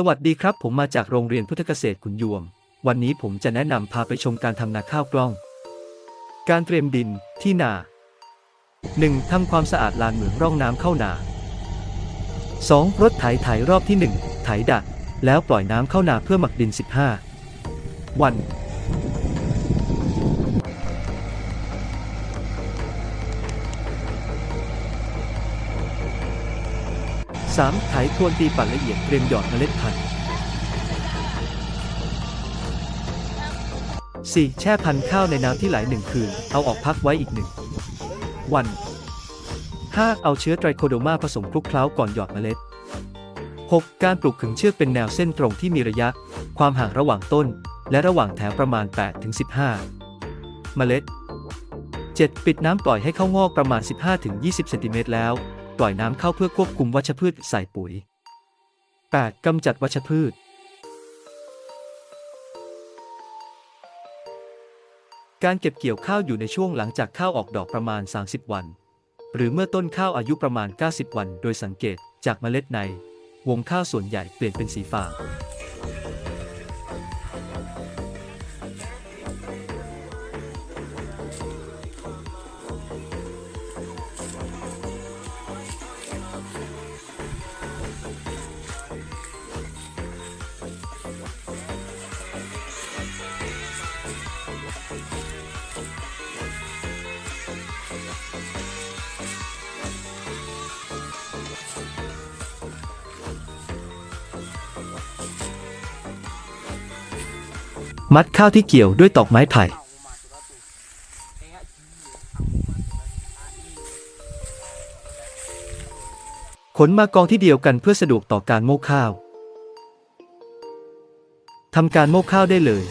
สวัสดีครับ ผมมาจากโรงเรียนพุทธเกษตรขุนยวม วันนี้ผมจะแนะนำพาไปชมการทำนาข้าวกล้อง การเตรียมดินที่นา 1. ทำความสะอาดลานเหมืองร่องน้ำเข้านา 2. รถไถไถรอบที่ 1 ไถดัก แล้วปล่อยน้ำเข้านาเพื่อหมักดิน 15 วัน 3. ไถทวนตีปั่นละเอียดเตรียมหยอดเมล็ดพันธุ์ 4. แช่พันธุ์ข้าวในน้ำที่ไหลหนึ่งคืน เอาออกพักไว้อีกหนึ่งวัน 5. เอาเชื้อไตรโคโดมาผสมคลุกเคล้าก่อนหยอดเมล็ด 6. การปลูกขึงเชือกเป็นแนวเส้นตรงที่มีระยะ ความห่างระหว่างต้น และระหว่างแถวประมาณ 8-15 เมล็ด 7. ปิดน้ำปล่อยให้เข้างอกประมาณ 15-20 เซนติเมตรแล้ว ปล่อยน้ำเข้าเพื่อควบคุมวัชพืชใส่ปุ๋ย 8. กำจัดวัชพืช การเก็บเกี่ยวข้าวอยู่ในช่วงหลังจากข้าวออกดอกประมาณ 30 วัน หรือเมื่อต้นข้าวอายุประมาณ 90 วัน โดยสังเกตจากเมล็ดใน วงข้าวส่วนใหญ่เปลี่ยนเป็นสีฟ้า มัดข้าวที่เกี่ยวด้วยตอกไม้ไผ่ ขนมากองที่เดียวกันเพื่อสะดวกต่อการโม่ข้าว ทำการโม่ข้าวได้เลย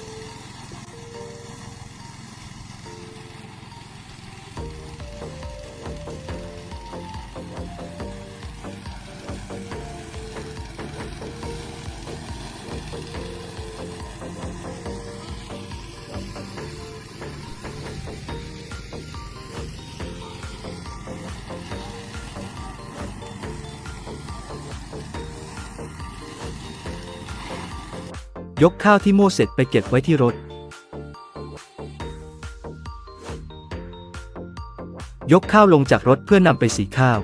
ยกข้าวที่โม่เสร็จไปเก็บไว้ที่รถ ยกข้าวลงจากรถเพื่อนำไปสีข้าว